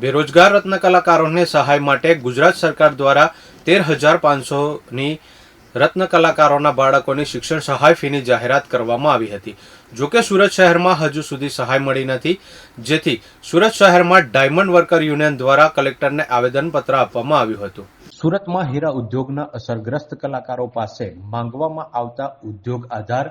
બેરોજગાર રત્ન કલાકારોને સહાય માટે ગુજરાત સરકાર દ્વારા તેર હજાર પાંચસોની રત્ન કલાકારોના બાળકોની શિક્ષણ સહાય ફીની જાહેરાત કરવામાં આવી હતી. જોકે સુરત શહેરમાં હજુ સુધી સહાય મળી નથી. જેથી સુરત શહેરમાં ડાયમંડ વર્કર યુનિયન દ્વારા કલેક્ટરને આવેદનપત્ર આપવામાં આવ્યું હતું. સુરતમાં હીરા ઉદ્યોગના અસરગ્રસ્ત કલાકારો પાસે માંગવામાં આવતા ઉદ્યોગ આધાર,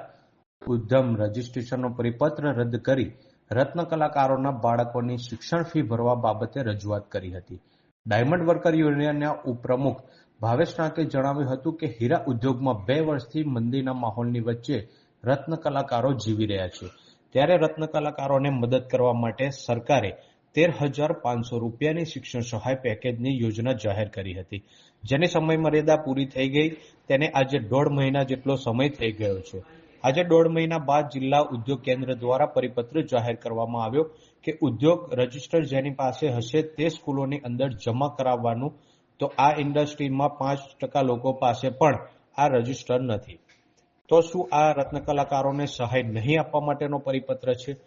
ઉદ્યમ રજીસ્ટ્રેશનનો પરિપત્ર રદ કરી રત્ન કલાકારોના બાળકોની શિક્ષણ ફી ભરવા બાબતે રજૂઆત કરી હતી. ડાયમંડ વર્કર યુનિયનના ઉપપ્રમુખ ભાવેશ નાકે જણાવ્યું હતું કે હીરા ઉદ્યોગમાં બે વર્ષથી મંદીના માહોલની વચ્ચે રત્ન કલાકારો જીવી રહ્યા છે. ત્યારે રત્ન કલાકારોને મદદ કરવા માટે સરકારે તેર હજાર પાંચસો રૂપિયાની શિક્ષણ સહાય પેકેજની યોજના જાહેર કરી હતી. જેની સમય મર્યાદા પૂરી થઈ ગઈ, તેને આજે દોઢ મહિના જેટલો સમય થઈ ગયો છે. આજે દોઢ મહિના બાદ જિલ્લા ઉદ્યોગ કેન્દ્ર દ્વારા પરિપત્ર જાહેર કરવામાં આવ્યો કે ઉદ્યોગ રજિસ્ટર જેની પાસે હશે તે સ્કૂલોની અંદર જમા કરાવવાનું. તો આ ઇન્ડસ્ટ્રીમાં પાંચ ટકા લોકો પાસે પણ આ રજિસ્ટર નથી. તો શું આ રત્નકલાકારોને સહાય નહીં આપવા માટેનો પરિપત્ર છે?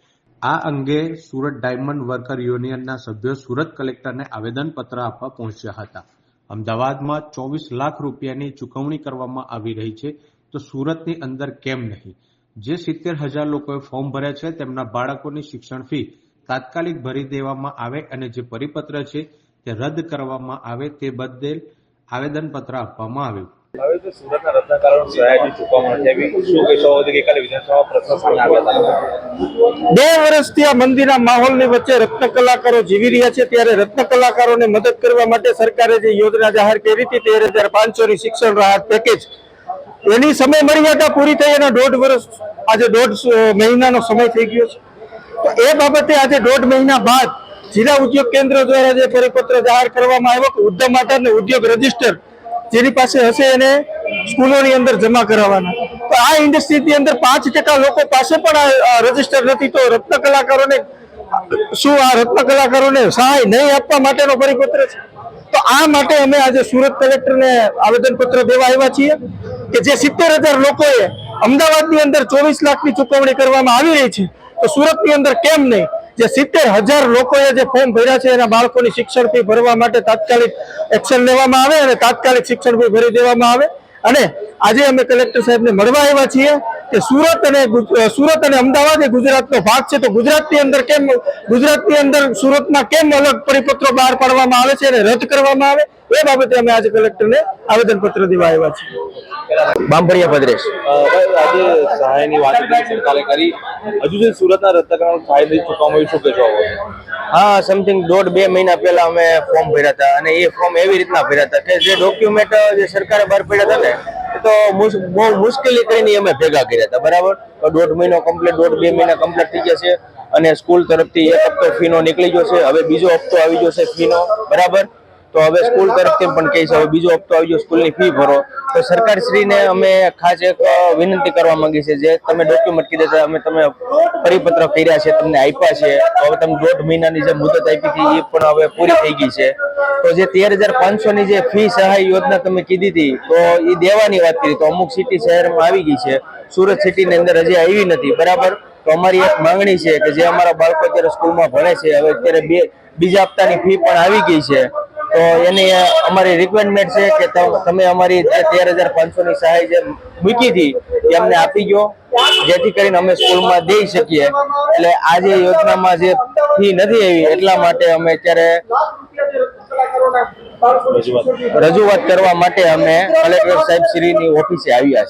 આ અંગે સુરત ડાયમંડ વર્કર યુનિયનના સભ્યો સુરત કલેક્ટરને આવેદનપત્ર આપવા પહોંચ્યા હતા. અમદાવાદમાં ચોવીસ લાખ રૂપિયાની ચૂકવણી કરવામાં આવી રહી છે. તો સુરતની અંદર કેમ નહીં? જે સિત્તેર હજાર લોકોએ ફોર્મ ભર્યા છે તેમના બાળકોની શિક્ષણ ફી તાત્કાલિક ભરી દેવામાં આવે અને જે પરિપત્ર છે તે રદ કરવામાં આવે તે બદલ આવેદનપત્ર આપવામાં આવ્યું. હવે તો સુરતના રત્નકારો સહાયની ચૂકવવા નથી શું કહેશો કે ગઈકાલે વિધાનસભા પ્રશ્ન સામે આવ્યા હતા? બે વર્ષથી આ મંદિરના માહોલની વચ્ચે રત્ન કલાકારો જીવી રહ્યા છે. ત્યારે રત્ન કલાકારોને મદદ કરવા માટે સરકારે જે યોજના જાહેર કરી હતી તેર હજાર પાંચસો ની શિક્ષણ રાહત પેકેજ એની સમય મર્યાદા પૂરી થઈ એના દોઢ વર્ષ, આજે દોઢ મહિનાનો સમય થઈ ગયો છે. તો એ બાબતે આજે દોઢ મહિના બાદ જિલ્લા ઉદ્યોગ કેન્દ્ર દ્વારા જે પરિપત્ર જાહેર કરવામાં આવ્યો કે ઉદ્યમ આધાર અને ઉદ્યોગ રજિસ્ટર જેની પાસે હશે એને સ્કૂલોની અંદર જમા કરાવવાના. તો આ ઇન્ડસ્ટ્રીની અંદર પાંચ ટકા લોકો પાસે પણ આ રજિસ્ટર નથી. તો રત્ન કલાકારોને શું આ રત્ન કલાકારોને સહાય નહીં આપવા માટેનો પરિપત્ર છે? તો આ માટે અમે આજે સુરત કલેક્ટરને આવેદનપત્ર દેવા આવ્યા છીએ. કે જે સિત્તેર હજાર લોકોએ અમદાવાદની અંદર ચોવીસ લાખની ચૂકવણી કરવામાં આવી રહી છે, તો સુરતની અંદર કેમ નહીં? જે સિત્તેર હજાર લોકોએ જે ફોર્મ ભર્યા છે, એના બાળકોની શિક્ષણ ફી ભરવા માટે તાત્કાલિક એક્શન લેવામાં આવે અને તાત્કાલિક શિક્ષણ ફી ભરી દેવામાં આવે. અને આજે અમે કલેક્ટર સાહેબને મળવા આવ્યા છીએ કે સુરત અને સુરત અને અમદાવાદ એ ગુજરાતનો ભાગ છે, તો ગુજરાતની અંદર કેમ, ગુજરાતની અંદર સુરતમાં કેમ અલગ પરિપત્રો બહાર પાડવામાં આવે છે અને રદ કરવામાં આવે? એ બાબતે અમે આજે કલેક્ટરને આવેદનપત્ર દેવા આવ્યા છીએ. બાંભણિયા ભદ્રેશ. આજે સહાયની વાત સરકારે કરી. હજુ સુધી સુરતના રત્નકરણ સહાય નથી ચૂકવામાં શું કહેશો? હા સમથિંગ દોઢ બે મહિના પહેલા અમે ફોર્મ ભર્યા હતા અને એ ફોર્મ એવી રીતના ભર્યા હતા કે જે ડોક્યુમેન્ટ જે સરકારે બહાર પડ્યા હતા ને તો બહુ મુશ્કેલી કરીને અમે ભેગા કર્યા હતા બરાબર? દોઢ મહિનો કમ્પ્લીટ દોઢ બે મહિના કમ્પ્લીટ થઈ જશે છે અને સ્કૂલ તરફથી એક હપ્તો ફીનો નીકળી ગયો છે હવે બીજો હપ્તો આવી ગયો છે ફીનો બરાબર? તો હવે સ્કૂલ તરફથી પણ કહીશ છે હવે બીજો હપ્તો આવી ગયો સ્કૂલની ફી ભરો. તો સરકારશ્રીને અમે ખાસ એક વિનંતી કરવા માંગી છે જે તમે ડોક્યુમેન્ટ કીધા છે અમે તમે પરિપત્ર કર્યા છે તમને આપ્યા છે તો હવે તમે દોઢ મહિનાની જે મુદત આપી હતી એ પણ હવે પૂરી થઈ ગઈ છે. તો જે તેર હજાર પાંચસો ની જે ફી સહાય યોજના તમે કીધી હતી તો એ દેવાની વાત કરી તો અમુક સિટી શહેરમાં આવી ગઈ છે. સુરત સિટીની અંદર હજી આવી નથી બરાબર? તો અમારી એક માંગણી છે કે જે અમારા બાળકો અત્યારે સ્કૂલમાં ભણે છે હવે અત્યારે બે બીજા હપ્તાની ફી પણ આવી ગઈ છે. તો એની અમારી રિક્વાયરમેન્ટ છે કે તમ- અમારી જે તેર હજાર પાંચસો ની સહાય જે મૂકી હતી, એ અમને આપી ગયો જેથી કરીને અમે સ્કૂલમાં દઈ શકીએ. એટલે આ જે યોજનામાં જે ફી નથી આવી, એટલા માટે અમે અત્યારે રજૂઆત કરવા માટે અમે કલેક્ટર સાહેબ શ્રીની ઓફિસે આવ્યા